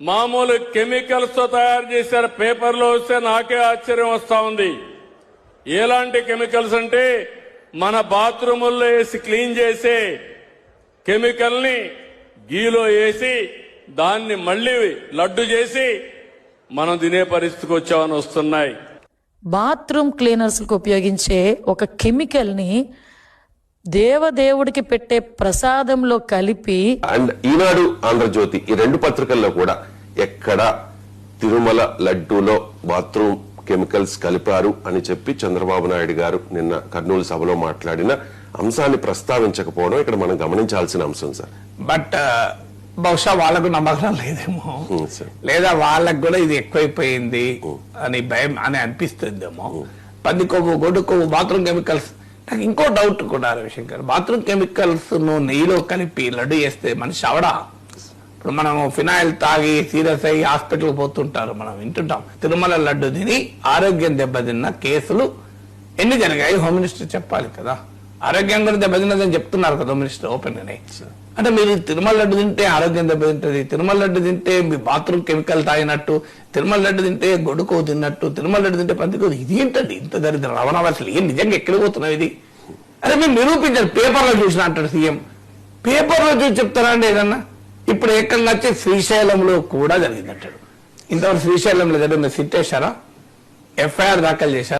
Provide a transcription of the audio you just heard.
మామూలు కెమికల్స్తో తయారు చేశారు. పేపర్లో వస్తే నాకే ఆశ్చర్యం వస్తా ఉంది. ఎలాంటి కెమికల్స్ అంటే మన బాత్రూముల్లో వేసి క్లీన్ చేసే కెమికల్ని గీలో వేసి దాన్ని మళ్ళీ లడ్డు చేసి మనం తినే పరిస్థితికి వచ్చామని వస్తున్నాయి. బాత్రూమ్ క్లీనర్స్కి ఉపయోగించే ఒక కెమికల్ని దేవదేవుడికి పెట్టే ప్రసాదంలో కలిపి అండ్ ఈనాడు ఆంధ్రజ్యోతి ఈ రెండు పత్రికల్లో కూడా ఎక్కడ తిరుమల లడ్డూలో బాత్రూమ్ కెమికల్స్ కలిపారు అని చెప్పి చంద్రబాబు నాయుడు గారు నిన్న కర్నూలు సభలో మాట్లాడిన అంశాన్ని ప్రస్తావించకపోవడం ఇక్కడ మనం గమనించాల్సిన అంశం సార్. బట్ బహుశా వాళ్ళకు నమ్మకం లేదేమో. లేదా వాళ్ళకు కూడా ఇది ఎక్కువైపోయింది అని భయం అని అనిపిస్తుందేమో. పంది కొవ్వు గొడ్డు కొవ్వు బాత్రూమ్ కెమికల్స్ నాకు ఇంకో డౌట్ కూడా రవిశంకర్ బాత్రూమ్ కెమికల్స్ను నెయ్యిలో కలిపి లడ్డు చేస్తే మనిషి అవడా ఇప్పుడు మనం ఫినాయిల్ తాగి సీరియస్ అయ్యి హాస్పిటల్ పోతుంటారు మనం వింటుంటాం. తిరుమల లడ్డు తిని ఆరోగ్యం దెబ్బతిన్న కేసులు ఎన్ని జరిగాయి? హోమ్ మినిస్టర్ చెప్పాలి కదా. ఆరోగ్యం కూడా దెబ్బతిన్నదని చెప్తున్నారు కదా మినిస్టర్ ఓపెన్ అని అంటే మీరు తిరుమల లడ్డు తింటే ఆరోగ్యం దెబ్బతింటది తిరుమల లడ్డు తింటే మీ బాత్రూమ్ కెమికల్ తాగినట్టు తిరుమల లడ్డు తింటే గొడుకు తిన్నట్టు తిరుమల లడ్డు తింటే పందికో ఇది ఏంటండి ఇంత దరిద్రం? రవాణా అసలు ఏం నిజంగా ఎక్కడ పోతున్నావు ఇది? అదే మీరు నిరూపించారు పేపర్లో చూసిన అంటాడు సీఎం. పేపర్లో చూసి చెప్తారా అండి ఏదన్నా? ఇప్పుడు ఏకంగా వచ్చి శ్రీశైలంలో కూడా జరిగిందంటాడు. ఇంతవరకు శ్రీశైలంలో జరిగింది సిట్టేశారా ఎఫ్ఐఆర్ దాఖలు చేశారు?